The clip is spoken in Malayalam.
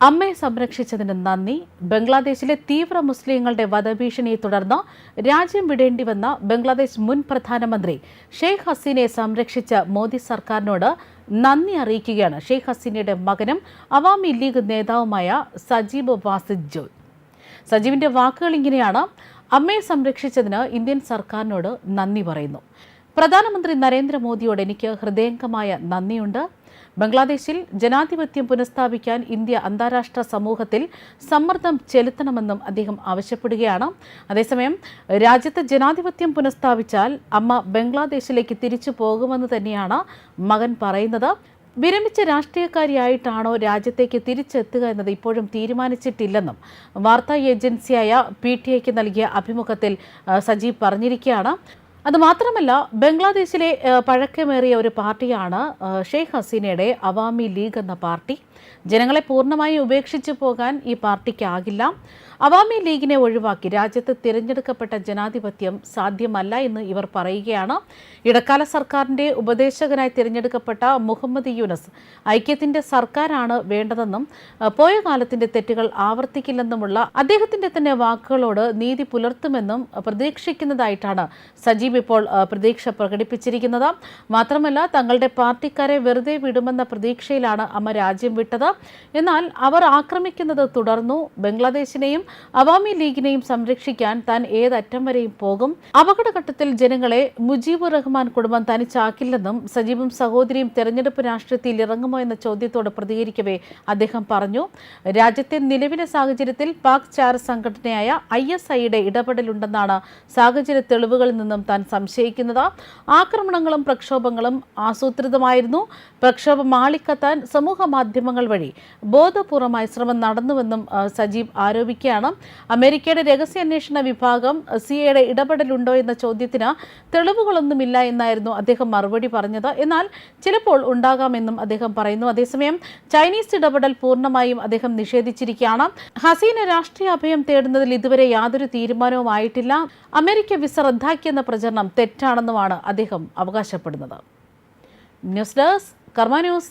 അമ്മയെ സംരക്ഷിച്ചതിന് നന്ദി. ബംഗ്ലാദേശിലെ തീവ്ര മുസ്ലിങ്ങളുടെ വധഭീഷണിയെ തുടർന്ന് രാജ്യം വിടേണ്ടി വന്ന ബംഗ്ലാദേശ് മുൻ പ്രധാനമന്ത്രി ഷെയ്ഖ് ഹസീനയെ സംരക്ഷിച്ച മോദി സർക്കാരിനോട് നന്ദി അറിയിക്കുകയാണ് ഷെയ്ഖ് ഹസീനയുടെ മകനും അവാമി ലീഗ് നേതാവുമായ സജീബ് വാസിദ്. ജോയ് സജീവിന്റെ വാക്കുകൾ ഇങ്ങനെയാണ്. അമ്മയെ സംരക്ഷിച്ചതിന് ഇന്ത്യൻ സർക്കാരിനോട് നന്ദി പറയുന്നു. പ്രധാനമന്ത്രി നരേന്ദ്രമോദിയോട് എനിക്ക് ഹൃദയംഗമായ നന്ദിയുണ്ട്. ബംഗ്ലാദേശിൽ ജനാധിപത്യം പുനഃസ്ഥാപിക്കാൻ ഇന്ത്യ അന്താരാഷ്ട്ര സമൂഹത്തിൽ സമ്മർദ്ദം ചെലുത്തണമെന്നും അദ്ദേഹം ആവശ്യപ്പെടുകയാണ്. അതേസമയം രാജ്യത്ത് ജനാധിപത്യം പുനഃസ്ഥാപിച്ചാൽ അമ്മ ബംഗ്ലാദേശിലേക്ക് തിരിച്ചു പോകുമെന്ന് തന്നെയാണ് മകൻ പറയുന്നത്. വിരമിച്ച രാഷ്ട്രീയക്കാരിയായിട്ടാണോ രാജ്യത്തേക്ക് തിരിച്ചെത്തുക എന്നത് ഇപ്പോഴും തീരുമാനിച്ചിട്ടില്ലെന്നും വാർത്താ ഏജൻസിയായ പി ടി ഐക്ക് നൽകിയ അഭിമുഖത്തിൽ സജീവ് പറഞ്ഞിരിക്കുകയാണ്. അതുമാത്രമല്ല ബംഗ്ലാദേശിലെ പഴക്കമേറിയ ഒരു പാർട്ടിയാണ് ഷെയ്ഖ് ഹസീനയുടെ അവാമി ലീഗ് എന്ന പാർട്ടി. ജനങ്ങളെ പൂർണമായും ഉപേക്ഷിച്ചു പോകാൻ ഈ പാർട്ടിക്കാകില്ല. അവാമി ലീഗിനെ ഒഴിവാക്കി രാജ്യത്ത് തിരഞ്ഞെടുക്കപ്പെട്ട ജനാധിപത്യം സാധ്യമല്ല എന്ന് ഇവർ പറയുകയാണ്. ഇടക്കാല സർക്കാരിന്റെ ഉപദേശകനായി തിരഞ്ഞെടുക്കപ്പെട്ട മുഹമ്മദ് യൂനസ് ഐക്യത്തിന്റെ സർക്കാരാണ് വേണ്ടതെന്നും പോയ കാലത്തിന്റെ തെറ്റുകൾ ആവർത്തിക്കില്ലെന്നുമുള്ള അദ്ദേഹത്തിന്റെ തന്നെ വാക്കുകളോട് നീതി പുലർത്തുമെന്നും പ്രതീക്ഷിക്കുന്നതായിട്ടാണ് സജീവ് ഇപ്പോൾ പ്രതീക്ഷ പ്രകടിപ്പിച്ചിരിക്കുന്നത്. മാത്രമല്ല തങ്ങളുടെ പാർട്ടിക്കാരെ വെറുതെ വിടുമെന്ന പ്രതീക്ഷയിലാണ് അമ്മ രാജ്യം വിട്ടത്. എന്നാൽ അവർ ആക്രമിക്കുന്നത് തുടർന്നു. ബംഗ്ലാദേശിനെയും അവാമി ലീഗിനെയും സംരക്ഷിക്കാൻ താൻ ഏതറ്റം വരെയും പോകും. അപകടഘട്ടത്തിൽ ജനങ്ങളെ മുജീബ് റഹ്മാൻ കുടുംബം തനിച്ചാക്കില്ലെന്നും സജീബും സഹോദരിയും തെരഞ്ഞെടുപ്പ് രാഷ്ട്രീയത്തിൽ ഇറങ്ങുമോ എന്ന ചോദ്യത്തോട് പ്രതികരിക്കവേ അദ്ദേഹം പറഞ്ഞു. രാജ്യത്തെ നിലവിലെ സാഹചര്യത്തിൽ പാക് ചാര സംഘടനയായ ഐ എസ് ഐയുടെ ഇടപെടലുണ്ടെന്നാണ് സാഹചര്യ തെളിവുകളിൽ നിന്നും താൻ സംശയിക്കുന്നത്. ആക്രമണങ്ങളും പ്രക്ഷോഭങ്ങളും ആസൂത്രിതമായിരുന്നു. പ്രക്ഷോഭം ആളിക്കത്താൻ സമൂഹ മാധ്യമങ്ങൾ വഴി ബോധപൂർവമായ ശ്രമം നടന്നുവെന്നും സജീവ് ആരോപിക്കുകയാണ്. അമേരിക്കയുടെ രഹസ്യാന്വേഷണ വിഭാഗം സിഐയുടെ ഇടപെടലുണ്ടോ എന്ന ചോദ്യത്തിന് തെളിവുകളൊന്നുമില്ല എന്നായിരുന്നു അദ്ദേഹം മറുപടി പറഞ്ഞത്. എന്നാൽ ചിലപ്പോൾ ഉണ്ടാകാമെന്നും അദ്ദേഹം പറയുന്നു. അതേസമയം ചൈനീസ് ഇടപെടൽ പൂർണമായും അദ്ദേഹം നിഷേധിച്ചിരിക്കുകയാണ്. ഹസീന രാഷ്ട്രീയ അഭയം തേടുന്നതിൽ ഇതുവരെ യാതൊരു തീരുമാനവും ആയിട്ടില്ല അമേരിക്ക വിസ റദ്ദാക്കിയെന്ന പ്രചരണം തെറ്റാണെന്നുമാണ് അദ്ദേഹം അവകാശപ്പെടുന്നത്. ന്യൂസ് ഡെസ്ക് കർമ്മ ന്യൂസ്